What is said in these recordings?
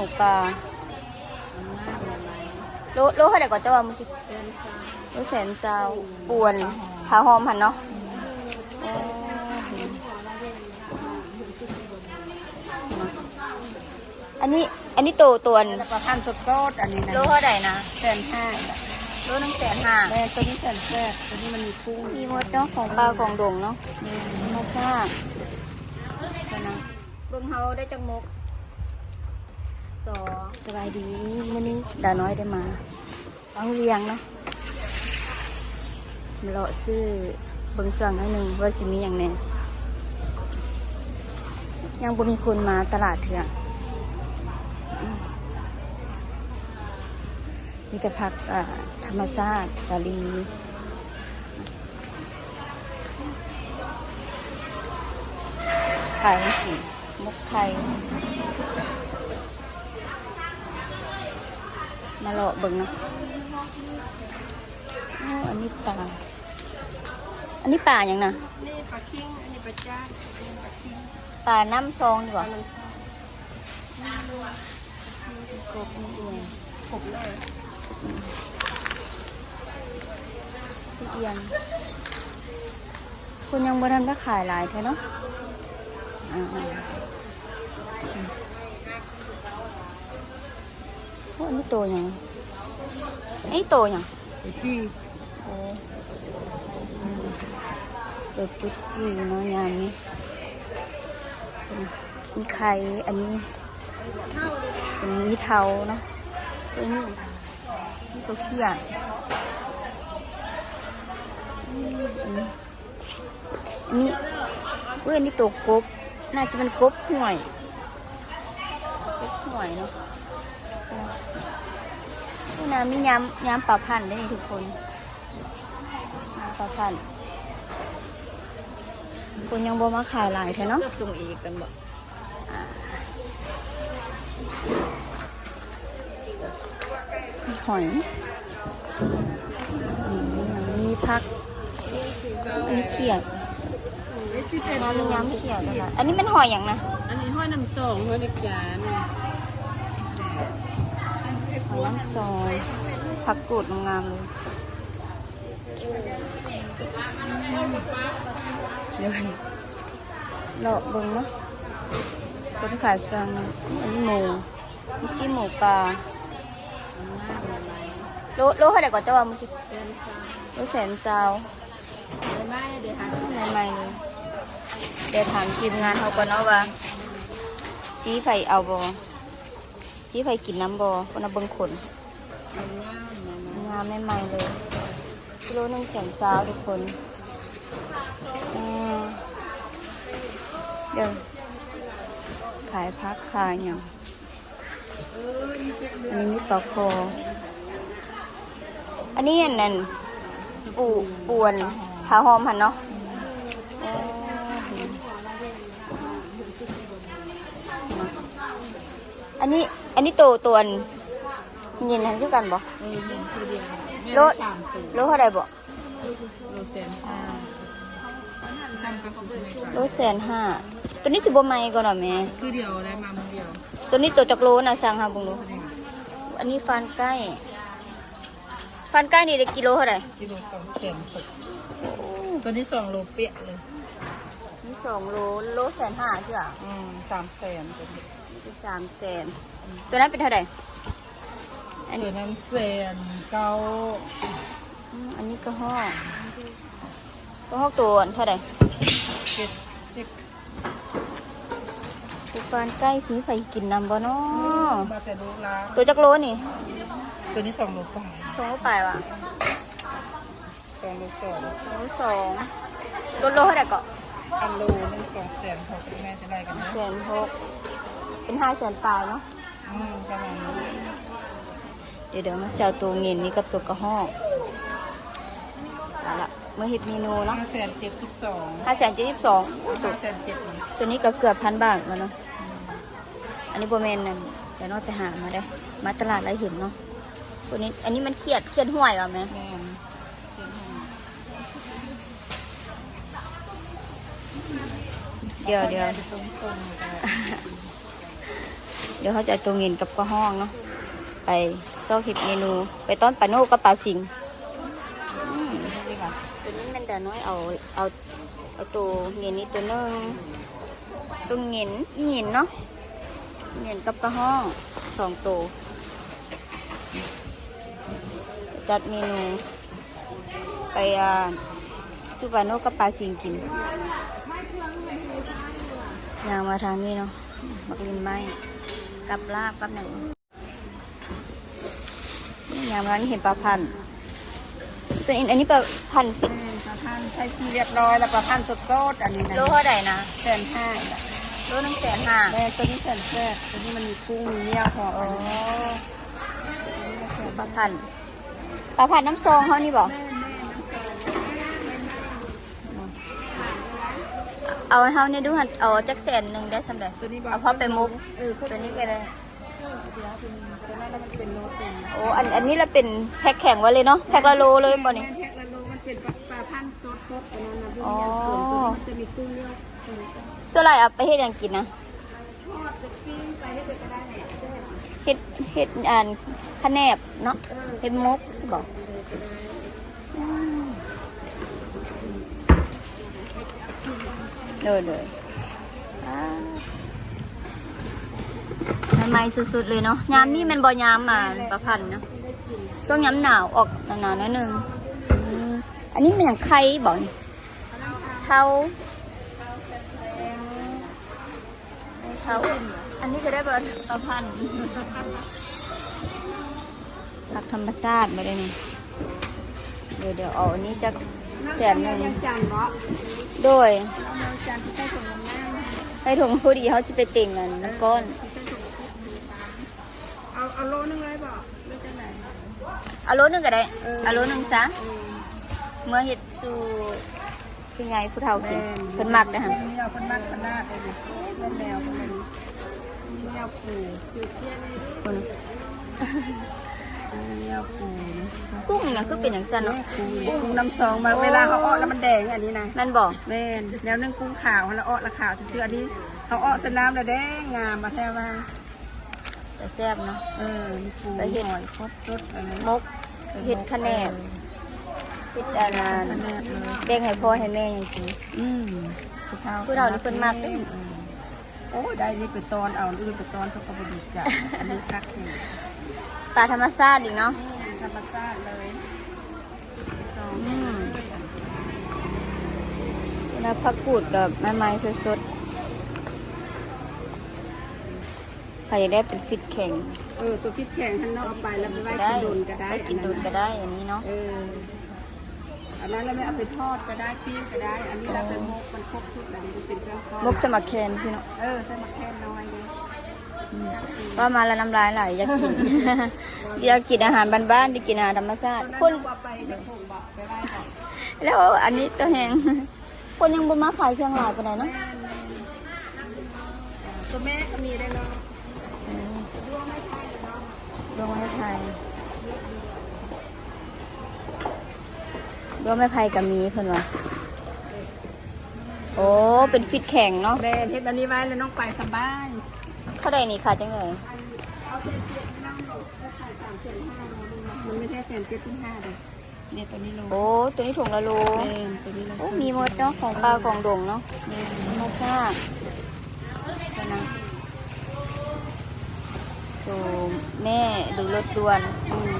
มูปลาโลโลเท่าไหร่ก่อนจะว่าเมื่อกี้โลแสนซาวป่วนผาหอมหันเนาะโอ้อันนี้อันนี้โตตัวนแล้วก็พันสดสดๆอันนี้นะโลเท่าไหร่นะแสนห้าโลหนึงแสนห้าแม่ตัวนี้แสนแรกตัวนี้มันมีกุ้งมีหมดเนาะของปลาของดงเนาะมาซ่าเท่านะเบิ่งเฮาได้จักมุก สองสบายดีมื้อนี้ดาน้อยได้มาเอาเรียงเนาะมาเลาะซื้อเบิ่งเครื่องให้หนึ่งว่าสิมีอย่างแน่ยังบ่มีคนมาตลาดเถื่ออืมมีแต่ผักธรรมชาติสาลีไข่มุกไข่ มาเลาะเบิ่งเนาะอ้าวอันนี้ปลา อันนี้ปลาอย่างนะนี่ปลาคิงอันนี้ปลาจ้าอันนี้ปลาคิงปลาน้ำซองดีกว่าน้ำซอสกบนี่เอียงผมเลยนี่เอียงคุณยังบ่ทันได้ขายหลายแท้เนาะอ่าๆอืมโอ้อันนี้โตยังอันนี้โตยังปลาจี้โอ้เปิดปุ๊จีเนาะยามนี้มีไข่อันนี้เป็นมีเทาเนาะตัวนี้นี่ตัวเขี้ยอืมอันนี้อันนี้เว้ยอันนี้ตัวกบ น่าจะเป็นกบห่วยกบห่วยเนาะ นี่นะมียำยำปลาพันธุ์ด้วยนี่ทุกคนปลาพันคุณยังบ่มาขายหลายแท้เนาะเลือกส่งอีกกันบ่มีหอยอืมมีพักอันนี้เขียดนี่สิเป็นน้ำมีย้ำเขียดด้วยนะอันนี้มันหอยอย่างนะ อันนี้ห้อยน้ำสองห้อยเล็กจาน หอยน้ำซอยผักกูดงามเลยเลยวเลาะเบิ่งเนาะคนขายเครื่องอันนี้หมูมีซี่หมูปลาโลโลเท่าไหร่ก่อนเจะว่ามื่อกี้เป็นซาโลแสนซาวไม่เดี๋ยวหาใหม่ๆเลยเดี๋ยวถามทีมงานเขาก่อนเนาะว่าชี้ไฟเอาบอ ชี้ไฟกินน้ำบอคนเอาเบิ่งขนงามนะนะงามใหม่เลยกิโลหนึ่งแสนซาวทุกคนเดี๋ยวขายพักขายอย่างอันนี้มีปลาคออันนี้อันนั้นปูปวนผาหอมหันเนาะอันนี้ อันนี้โตตัวนยินทันคือกันบ่เออหนึ่งคือเดียวโลสามตัวโลเท่าไรบ่โลแสนห้าทำกับคุณไม่โลแสนห้าตัวนี้สิบ่ใหม่ก่อนเหรอแม่คือเดียวได้มามือเดียวตัวนี้ตัวจักโลนะสั่งหาบุงดูอันนี้ฟันใกล้ฟันใกล้นี่ได้กิโลเท่าไหร่กิโลสองแสนหกตัวนี้สองโลเปียเลยนี่สองโลโลแสนห้าใช่ไหมอืมสามแสนตัวนี้เป็นสามแสน ตัวนั้นเป็นเท่าไหร่อันตันี้วนั้นแสนเก้าอืมอันนี้ก็ห้องก็ห้องตัวเท่าไหร่เจ็ดสิบตัวฟันใกล้สีไฟกินน้ำบ่เนาะมาแต่ลูกละตัวจักโลนี่ ตัวนี้สองโลกว่าสองโลปลายวะสองโลสองสองโลสองโลโลเท่าไหร่เกาะอันโลนึงสองแสนหกแม่จะได้กันนะแสนหกเป็นห้าแสนปลายเนาะ อืมประมาณนี้เดี๋ยวเดี๋ยวมาเสียตัวเงินนี่กับตัวกระห้องเอาละเมื่อเห็ดเมนูเนาะห้าแสนเจ็ดสิบสองห้าแสนเจ็ดสิบสองห้าแสนเจ็ดนี่ตัวนี้ก็เกือบพันบาทแล้วเนาะอันนี้โบแมนนั่นเดี๋ยวน้อยไปหามาได้ มาตลาดไรเห็นเนาะตัวนี้อันนี้มันเครียดเครียดห่วยว่ะแม่แม่นเดี๋ยวเดี๋ยวตรงตรงๆ เดี๋ยวเขาจะเอาตัวเงินกับกระห้องเนาะไปเจ้าเห็ดเมนู ไปต้อนปลาโน่กับปลาสิงอืมตัวนี้มันแต่น้อยเอาเอาเอาตัวเงินนี้ตัวหนึงตัวเงินอีเงินเนาะเงินกับกระห้องสองตัวจัดเมนู ไปอ่าซูปลาโน่กับปลาสิงกินยางมาทางนี้เนาะมักลินไม้ กับลาบกับหนังนี่ยางมานี่เห็นปลาพันธุ์ตัวนี้อันนี้ปลาพันธุ์ฟิตปลาพันใช้ที่เรียบร้อยแล้วปลาพันสดๆอันนี้นะโลเท่าไหร่นะแสนห้าโลหนึ่งแสนห้าแม่ตัวนี้แสนแซ่บตัวนี้มันมีกุ้งมีเนื้อพอโอ้อันนี้ปลาพันธุ์ปลาพันธุ์น้ำซองเขานี่บอก เอาให้เขาเนี่ยดูหันเอาจักแสนหนึ่งได้สำเร็จตัวนี้บอกเอาพอไปมุกเออตัวนี้ก็ได้ตัวนั้นมันเป็นโลตีโอ้อันอันนี้เราเป็นแพ็คแข็งไว้เลยเนาะแพ็คละโลเลยบ่นี่แพ็คละโลมันเป็นปลาพันสดๆอันนั้นนะพวกอ๋อเนี้ยส่วนตัวนี้มันจะมีกุ้งเนื้อส่วนนี้ก็ส่วนไรเอาไปเฮ็ดหยังกินนะทอดจะปิ้งไปให้เด็กก็ได้เนี่ยแซ่บเฮ็ดเฮ็ดอ่านขะแนบเนาะเฮ็ดมุกสิบอก เลยเลยอ่าใหม่ๆสุดๆเลยเนาะยามนี่มันบ่ยามอะประพันธ์เนาะช่วงยามหนาวออกหนาวๆนิดนึงอันนี้เป็นอย่างไข่บ่นี่เท่าเขาอันนี้ก็ได้เบิร์ประพันธ์ผักธรรมชาติม่ได้นี่เดี๋ยวเดี๋ยวเอาอันนี้จะแสนหนึ่ง ยังจันทร์เนาะโดยเอาเมืองจันทร์ที่ใส่ถุงน้ำน้ำไปถุงพอดีเขาจะไปเต่งกันน้ำก้นเอาเอาโลนึงเลยบอกหรือจะไหนเอาโลนึงก็ได้เออเอาโลนึงซะเมื่อเห็ดสู่พี่ใหญ่ผู้เฒ่ากินเพิ่นมักนะฮะมีเอาคนมากขนาดเลยดิเล่นแนวคนนั้นมีแนวปูคือเที่ยนี่คน มีแนวปูกุ้งเนี่ยคือเป็นอย่างนั้นเนาะปูกุ้งน้ำซองมาเวลาเขาอ้อแล้วมันแดงอันนี้นะนั่นบอกแม่นแนวนึ่งกุ้งขาวแล้วอ้อละขาวเสื้ออันนี้เขาอ้อสนามแล้วแดงงามมาแท้ว่าแต่แซ่บเนาะเออมีปูไปเฮ็ดหอยครบสดอะไรมกเห็ดคะแนบเห็ดอานาคะแนบเลยแบ่งให้พ่อให้แม่ยังกินอืมผู้เรานี่เพิ่นมากเด้อ โอ้ได้นี่ไปตอนเอาอื่นไปตอนสกปรกจ้ะอันนี้คักนี่ปลาธรรมชาติอีกเนาะธรรมชาติเลยสองอืมแล้วผักกูดกับไม้ไม้สดๆใครอยากได้เป็นฟิตแข็งเออตัวพริกแข็งท่านเนาะเอาไปแล้วไปไว้ก็ได้กินดุนก็ได้ไปกินดุนก็ได้อันนี้เนาะ เออ อันนั้นเราไม่เอาไปทอดก็ได้ปิ้งก็ได้ อันนี้เราไปมกมันครบสุดแล้วมันเป็นเครื่องทอดมกสมัครแคนพี่เนาะเออใส่มะแค่น้อยเลยว่ามาแล้วน้ำลายไหลอยากกิน อยากกินอาหารบ้านๆได้กินอาหารธรรมชาติคคนนว่าไปเดี๋ยวผมบอกไปไว้บอกแล้วอันนี้ตัวแหงคนยังบ่มาขายเครื่องหลายปานใดเนาะตัวแม่ก็มีได้เนาะอืมดวงไม้ไผ่ ดวงไม้ไผ่กับมีเพิ่นว่าโอ้ เป็นฟิตแข็งเนาะแบรนด์เทปอันนี้ไว้แล้วน้องไปสบายเท่าใดนี่ค่ะจังเลยเอาเศษเจ็ดนั่งหลบก็ขายสามเศษห้ามันไม่ใช่เศษเจ็ดสิบห้าเลยเนี่ยตัวนี้โลโอ้ ตัวนี้ถุงละโลแม่ตัวนี้โลโอ้ มีหมดเนาะของปลาของดงเนาะธรรมชาติเท่านะโอ้แม่หรือรถด่วนอืมเดี๋ยววัน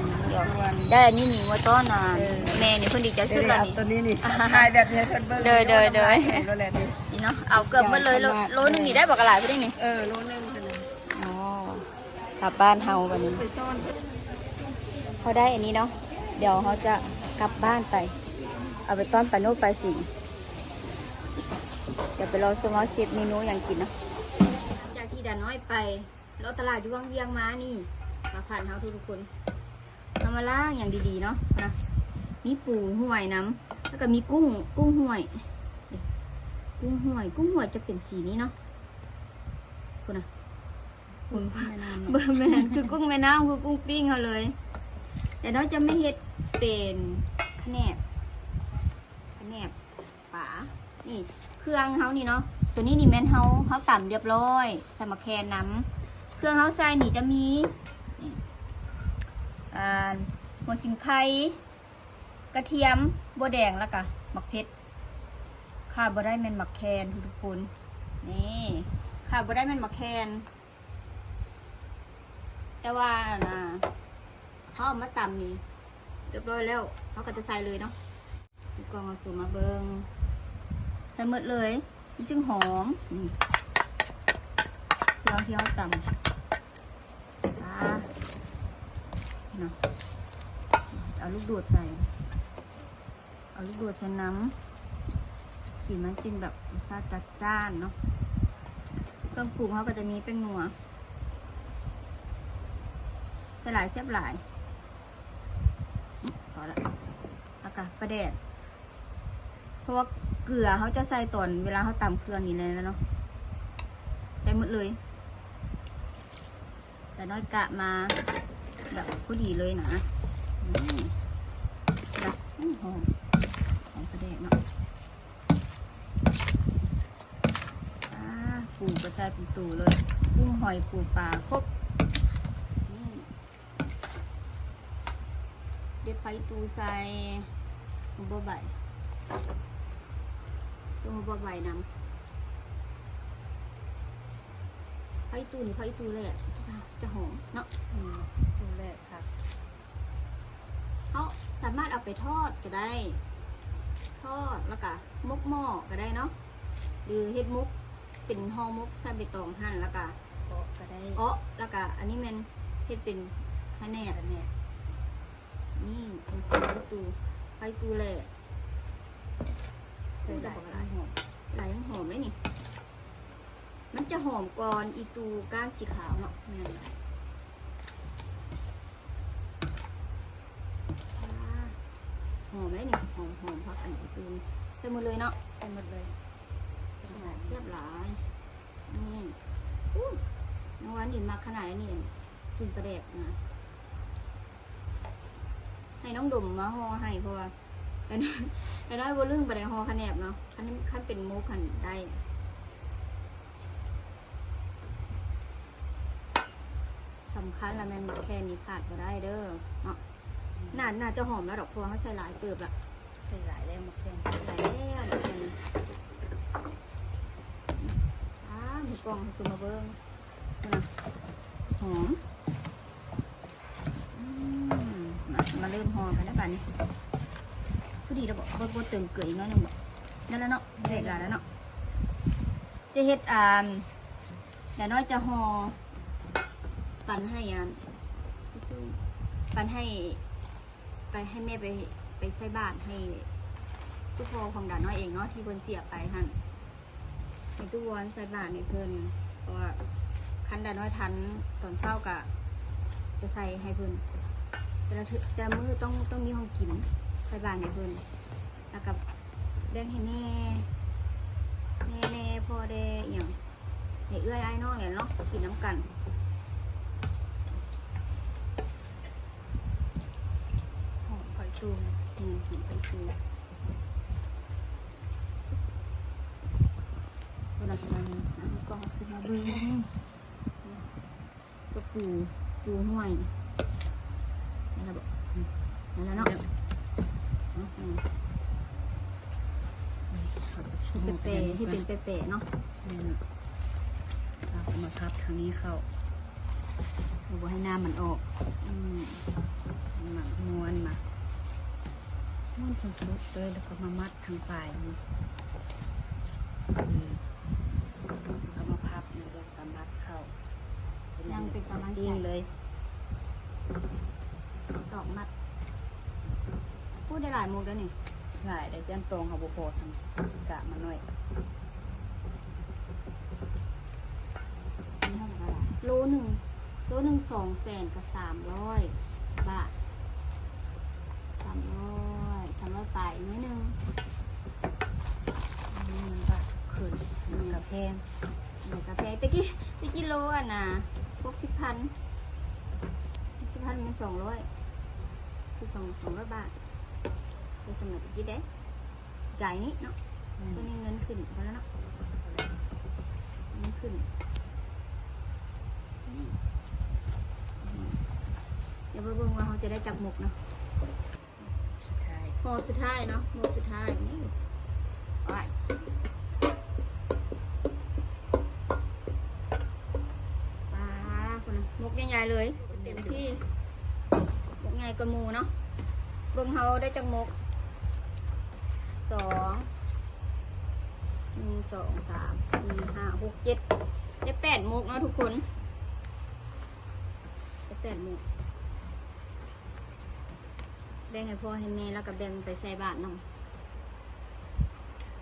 ได้อันนี้นี่ว่าต้อนนานเออแม่นี่เพิ่นดีใจสุดแล้วเอานี่ตัวนี้นี่ขายแบบนี้เพิ่นเบิ่งเดยเดยเดยโลแหละนี่นี่เนาะเอาเกือบหมดเลยโลโลนึงนี่ได้บอกกระหลายเพิ่นได้นี่เออโลนึงเท่านั้นอ๋อกลับบ้านเฮาวันนี้ไปซ่อนเขาได้อันนี้เนาะเดี๋ยวเขาจะกลับบ้านไป เอาไปต้อนปลาโนปลาสิงเดี๋ยวไปรอสมอชิปเมนูอย่างกินเนาะจากที่ดาน้อยไปรถตลาดอยู่วังเวียงมานี่มาผ่านเฮาทุกๆคน เอามาล่างอย่างดีๆเนาะนะมีปูห่วยน้ำแล้วก็มีกุ้ง กุ้งห่วยนี่กุ้งห่วย กุ้งห่วยจะเป็นสีนี้เนาะคุณนะคุณเบอร์แมนคือกุ้งแม่น้ำคือกุ้งปิ้งเขาเลยแต่เราจะไม่เฮ็ดเป็นขะแนบขะแนบฝานี่ เครื่องเขานี่เนาะตัวนี้นี่แม่นเขาเขาต่ำเรียบร้อยใส่มะแคนน้ำเครื่องเฮาใส่นี่จะมีนี่อ่า หัวสิงไข่กระเทียมบัวแดงแล้วก็หมักเพชรข้าบ่ได้แม่นหมักแคนทุกคนนี่ข้าบ่ได้แม่นหมักแคนแต่ว่านะเขาเอามาตำนี่เรียบร้อยแล้วเขาก็จะใส่เลยเนาะแล้วก็เอาสูตรมาเบิงใส่หมดเลยมันจึงหอมนี่เครื่องที่เขาตำอ่า เนาะเอาลูกดูดใส่ เอาลูกดูดใส่น้ำกลิ่นมันจึงแบบรสชาติจัดจ้านเนาะเครื่องปรุงเขาก็จะมีแป้งนัวสลายเสียบหลายพอละแล้วก็ประเดดเพราะว่าเกลือเขาจะใส่ตอนเวลาเขาตำเครื่องนี่เลยนะเนาะใส่หมดเลย แต่น้อยกะมา แบบพอดีเลยนะอืมแบบอื้หอมหอมประเดดเนาะอาปูกระชายเป็นตูเลยกุ้งหอยปูปลาครบนี่เด็ดไฟตูใส่หัวใบใส่หัวใบน้ำไฟตูนี่ไฟตูเลยอะ จะจะหอมเนาะอืมดูแลค่ะเขาสามารถเอาไปทอดก็ได้ ทอดแล้วก็มกหม้อก็ได้เนาะหรือเฮ็ดมุกเป็นห่อมุกใส่ใบตองหั่นแล้วก็ก็ก็ได้เอ้อแล้วก็อันนี้แมันเฮ็ดเป็นคะแนนอันเนี้ยนี่เป็นไฟตูไฟตูเลยใส่ได้ก็หอมไหลหอมเลยนี่ มันจะหอมก่อนอีตูก้านสีขาวเนาะเนี่ยอ่าหอมเลยนี่หอมหอมพักอันอีตูใส่หมดเลยเนาะใส่หมดเลยอ่าเสียบหลายนี่อู้น้องหวานดินมากขนาดนี้นี่กินประเด็กนะให้น้องดมมาห่อให้เพราะว่าแต่น้อยแต่น้อยบ่ลืมไปได้ห่อขะแนบเนาะคันคันเป็นโมกคันได้ำคัญละแม่นแค่นี้ขาดก็ได้เด้อเนาะน่าน่าจะหอมแล้วดอกพวงเขาใส่หลายเติบละใส่หลายแล้วมาแข่งใส่แล้วเดี๋ยวกันอ้าหมูกล่องจุมาเบิ้งหอมมามาเริ่มห่อกันแล้วกันนี่พอดีเราบอกบดบดเติมเกลืออีกน้อยหนึงบอกนั่นแล้วเนาะเสร็จแล้วเนาะจะเฮ็ดอ่าเดี๋ยวน้อยจะห่อ ปันให้อะปันให้ ไปให้แม่ไปไปใส่บาตรให้ทุกพ่อของดาน้อยเองเนาะที่เพิ่นเสียไปหั่นในตู้วอนใส่บาตรในเพิ่นเพราะว่าคันดาน้อยทันตอนเช้ากะจะใส่ให้เพิ่นแต่ละเทื่อแต่มือต้องต้องมีห้องกินใส่บาตรในเพิ่นแล้วกับแบ่งให้แม่แม่แน่พ่อแด้อย่างให้เอื้อยอ้ายน้องอย่างเนาะกินน้ำกัน อมคอยตูมอืมเห็นเป็นคือเวลาจะมาอันนี้ก็ซื้อมาเบิ้งก็ปูปูห้วยนี่ละบอกอืมนั่นแล้วเนาะอืมอืมที่เป็นเปย์ที่เป็นเปย์ๆเนาะนี่นะเราก็มาพับทางนี้เข้าเราบอกให้น้ำมันออกอืมหมักม้วนมา ม้วนสุดๆเลยแล้วก็มามัดทางปลายนี่นี่แล้วก็มาพับนี่แล้วก็มัดเข้ายังเป็นกำลังใจยิ่งเลยดอกมัด พูดได้หลายมุกแล้วนี่หลายได้เจ้นตรงค่ะบุโพสังกะมาหน่อยนี่เท่าไหร่ละโลหนึ่งโลหนึ่งสองแสนกับสามร้อยบาทสามร้ อยสายปนิดนึงมันก็ขึ้นมันกระแพงหนูกาแฟตะกี้ตะกี้โลอะนะหกสิบพันหกสิบพันเป็นสองร้อยคือสองสองร้อยบาทเป็นสมัยตะกี้เด้จ่ายนี้เนาะตัวนี้เงินขึ้นพอแล้วเนาะเงินขึ้นเดี๋ยวไปเบิ่งว่าเขาจะได้จักหมกเนาะ หมอสุดท้ายเนาะหมกสุดท้ายนี่ไปปลาคนน่ะหมกใหญ่ๆเลยเต็มที่หมกใหญ่กว่าหมูเนาะเบิ่งเขาได้จักหมกสองหนึ่งสองสามสี่ห้าหกเจ็ดได้แปดหมกเนาะทุกคนได้แปดหมก แบ่งให้พ่อให้แม่แล้วก็แบ่งไปใส่บาตรน้อง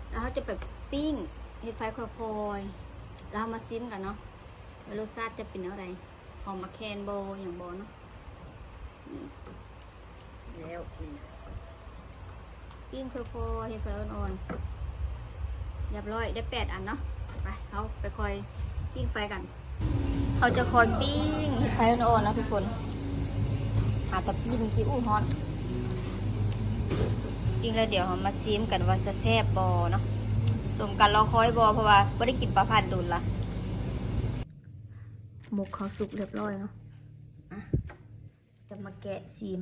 แล้วเขาจะไปปิ้งเห็ดไฟค่อยๆแล้วมาซิมกันเนาะว่ารสชาติจะเป็นอะไรหอมมะแคนโบอย่างโบเนาะนี่แล้วปิ้งค่อยๆเห็ดไฟอ่อนๆเรียบร้อยได้แปดอันเนาะไปเขาไปคอยปิ้งไฟกันเขาจะคอยปิ้งเห็ดไฟอ่อนๆนะทุกคนหาตะปิ้งกี้อู้ฮอน จริงแล้วเดี๋ยวเรามาซิมกันว่าจะแซ่บบอเนาะสมกันรอคอยบอเพราะว่าไม่ได้กินปลาพันดุนละหมกเขาสุกเรียบร้อยเนาะอะจะมาแกะซิม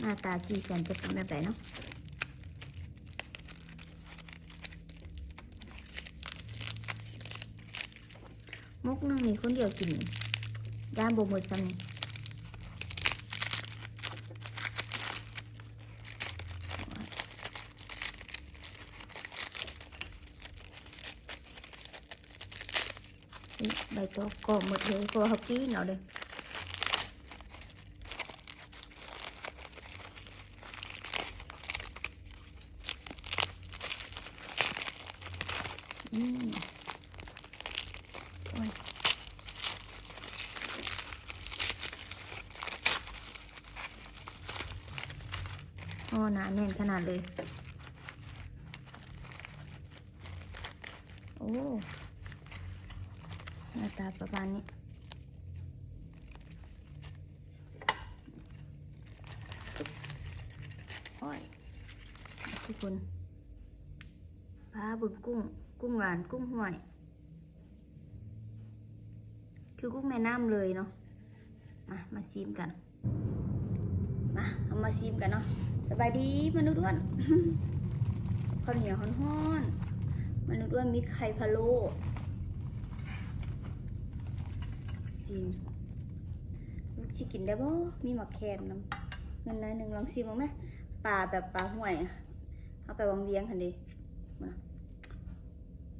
หน้าตาสีสันจะเป็นแบบไหนเนาะ มุกหนึงนี่คนเดียวกินย่างบหมดซ้ำนี่นี่ใบตองก็หมดเลยเพราะว่าเขาปี้เนาะเลยอืมโอ้ย โอ้หนาแน่นขนา ดเลย โอ้หน้าตาประมาณนี้โอ้ยทุกคนปลาบุญกุ้ง กุ้งหวาน กุ้งห่วย คือกุ้งแม่น้ำเลยเนาะ มา มาซีมกัน มา เอามาซีมกันเนาะ สบายดีมนุษย์อ้วนข้าวเหนียวฮ้อนๆมนุษย์อ้วนมีไข่พะโล้ซิมลูกชิกินได้บ่มีหมักแคนน้ำเงินน้อยหนึ่งลองซิมมั้งไหมปลาแบบปลาห่วยเอาไปวางเลี้ยงคันดีมานะ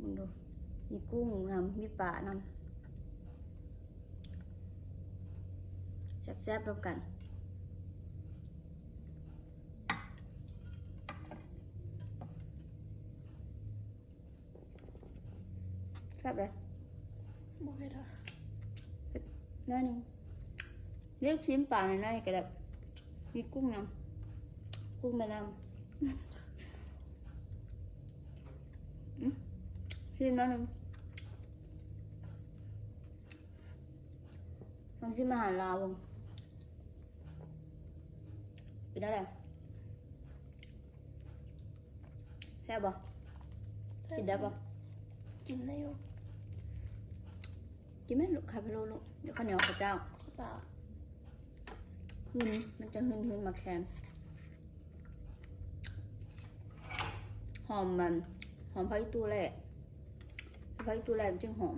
มึงดู มีกุ้งน้ำมีปลาน้ำแซ่บๆรวมกัน ครับเลยบ่ให้ได้น้อยหนึงเรียกชิ้นปลาหน่อยๆก็ได้มีกุ้งยังกุ้งแม่น้ำอืมชิ้นน้อยหนึงลองชิมอาหารลาวบ้างเป็นอะไรแซ่บปะกินได้ปะกินได้อยู่ กินไหมลูกไข่พะโล้ลูกเดี๋ยวข้าวเหนียวข้าวเจ้าเขาจะหืนมันจะหืนหืนมาแคนหอมมัน หอมพริกตัวแรกพริกตัวแรกมันจึงหอม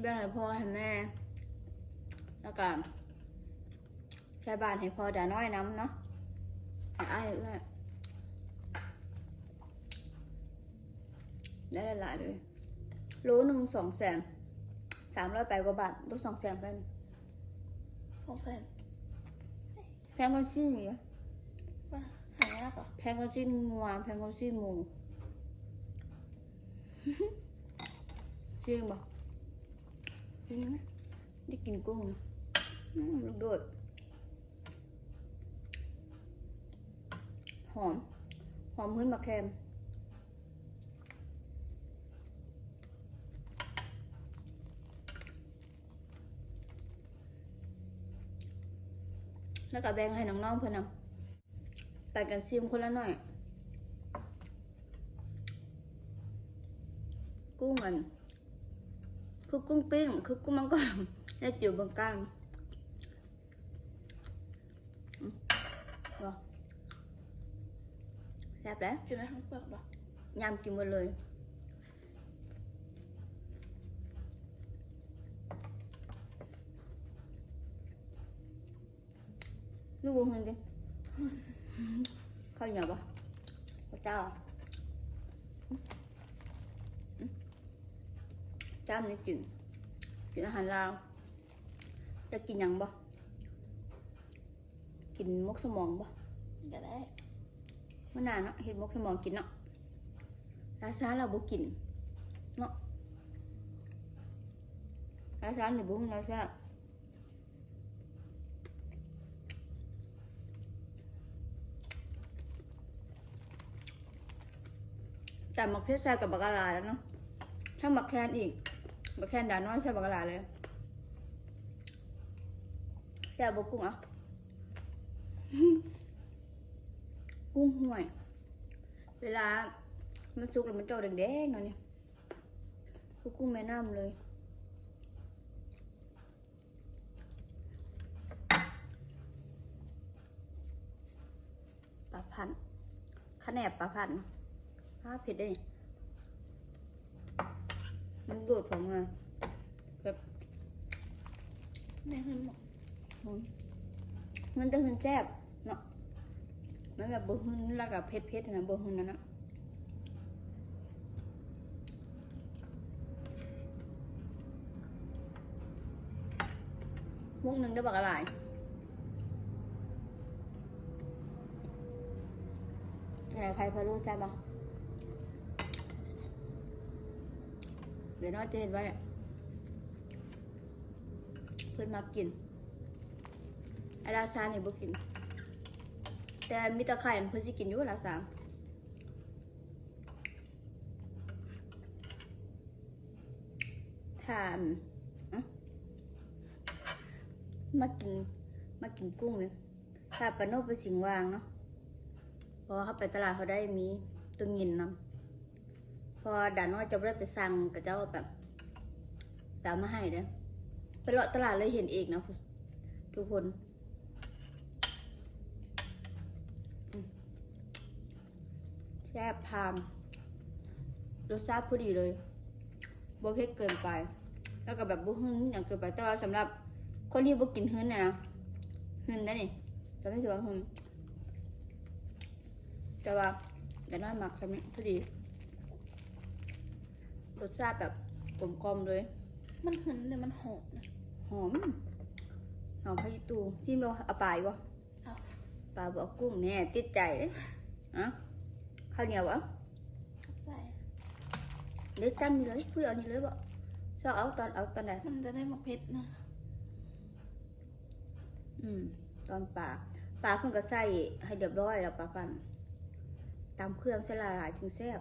แบ่งให้พ่อให้แม่แล้วก็ ใช้บ้านให้พ่อด่าน้อยน้ำเนาะให้อ้ายเอื้อยได้หลายๆเลยโลหนึ่งสองแสนสามร้อยแปดกว่าบาทต้องสองแสนไปนี่สองแสนแพงกว่าซี่อีกอะว่าหายากอะแพงกว่าซี่งัวแพงกว่าซี่หมูจริงปะจริงนะได้กินกุ้งนะอืมลูกโดด หอม หอมหื้นมาแคมแล้วก็แบ่งให้น้องๆเพื่อนนำไปกันซิมคนละหน่อย กุ้งกัน คือกุ้งปิ้ง คือกุ้งมังกรเนี่ยอยู่บางกลาง ซ่บแล้วกินได้ทั้งเปลือกปะยำกินหมดเลย ลูกบุ้งดิข้าวเหนียวปะข้าวเจ้าอะอืมจ้ามนี่กินกินอาหารลาวจะกินหยังบ่กินมกสมองบ่ก็ได้เมื่อนานเนาะเห็นมกสมองกินเนาะร้าซาเราบ่กินเนาะร้าซาหนึ่งบุ้งร้าซาแต่มักเพชรใส่กับบักกะลาแล้วเนาะถ้ามักแคนอีกบักแคนด่าน้อยใส่บักกะลาเลยแซ่บบ่กุ้งอะ กุ้งห่วย เวลา มันสุกแล้วมันจะออกแดงๆหน่อยนี่คือกุ้งแม่น้ำเลย ปลาพันธุ์ขะแหนบปลาพันธุ์ถ้าเผ็ดได้นี่มันโดดออกมาแบบแม่ขึ้นหมดหืมมันจะหืนแซ่บ นาะมันแบบบ่หืนแล้วกับเผ็ดเผ็ดๆนะบ่หืนนั่นนะมุกหนึ่งได้บักอะไรอะไรใครพะโล้แซ่บปะเดี๋ยวน้อยจะเห็นไว้เพื่อนมากินไอลาซานเนี่ยบ่กิน แต่มีตะไคร่เพื่อนสิกินอยู่ลาซานถามมากินมากินกุ้งเนี่ยถ้าปลาโนไปสิงวางเนาะพราะว่าเขาไปตลาดเขาได้มีตัวงินนำพอด่านน้อยจะไม่ได้ไปสั่งกับเจ้าแบบตามมาให้เด้อไปเลาะตลาดเลยเห็นเองนะทุกคนอืม แซ่บพามรสชาติพอดีเลยบ่เผ็ดเกินไป แล้วก็แบบบ่หึ้นอย่างเกินไปแต่ว่าสำหรับคนที่บ่กินหึ้นนะนะหึ้นได้นี่จะไม่ถือว่าหึ้นแต่ว่าแต่น้อยมักทำนี้พอดีรสชาติแบบกลมๆเลย มันหึนแต่มันหอมนะหอมหอมพะยิตูชิมบ่เอาปลาอยู่บ่เอาปลาบ่เอากุ้งแน่ติดใจเลยอะ ข้าวเหนียวบ่เข้าใจเดี๋ยวตั้งนี่เลยเพื่อเอานี่เลยบ่ชอบเอาตอนเอาตอนไหนมันจะได้มาเผ็ดนะอืม ตอนปลาปลาเพิ่นก็ใส่ให้เรียบร้อยแล้วปลาพันตามเครื่องใส่หลายๆจึงแซ่บ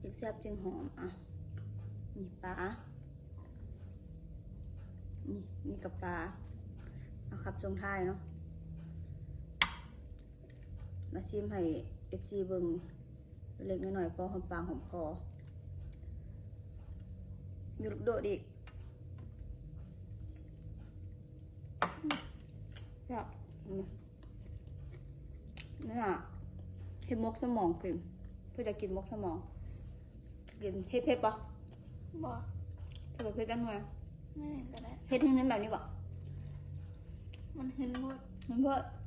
จึงแซ่บจึงหอมอะนี่ปลานี่นี่กับปลาเอาครับจงท้ายเนาะ มาชิมให้เอฟซีเบิงเล็กน้อยๆพอหอมปากหอมคอมีลูกโดดอีกจ้ะนี่อะเห็ดมกสมองกินเพื่อจะกินมกสมอง กินเห็ดเผ็ดปะบอกถ้าเกิดเผ็ดกันหน่อยไม่เห็นก็ได้เผ็ดทั้งนั้นแบบนี้ปะมันหึนหมดมันเพื่ออ่า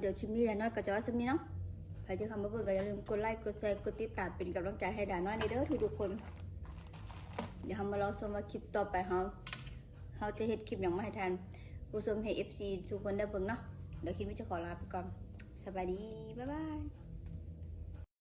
เดี๋ยวชิมนี่แหละน้อยก็จะว่าชิมนี่เนาะใครที่เข้ามาเบิ่งก็อย่าลืมกดไลค์ กดแชร์ กดติดตามเป็นกำลังใจให้ดาน้อยในเด้อทุกคน เดี๋ยวเรามารอชมว่าคลิปต่อไปเขาเขาจะเห็ดคลิปอย่างมาให้ทันผู้ชมให้ FC ทุกคนได้เบิ่งเนาะ เดี๋ยวคลิปนี้จะขอลาไปก่อนสบายดี บ๊ายบาย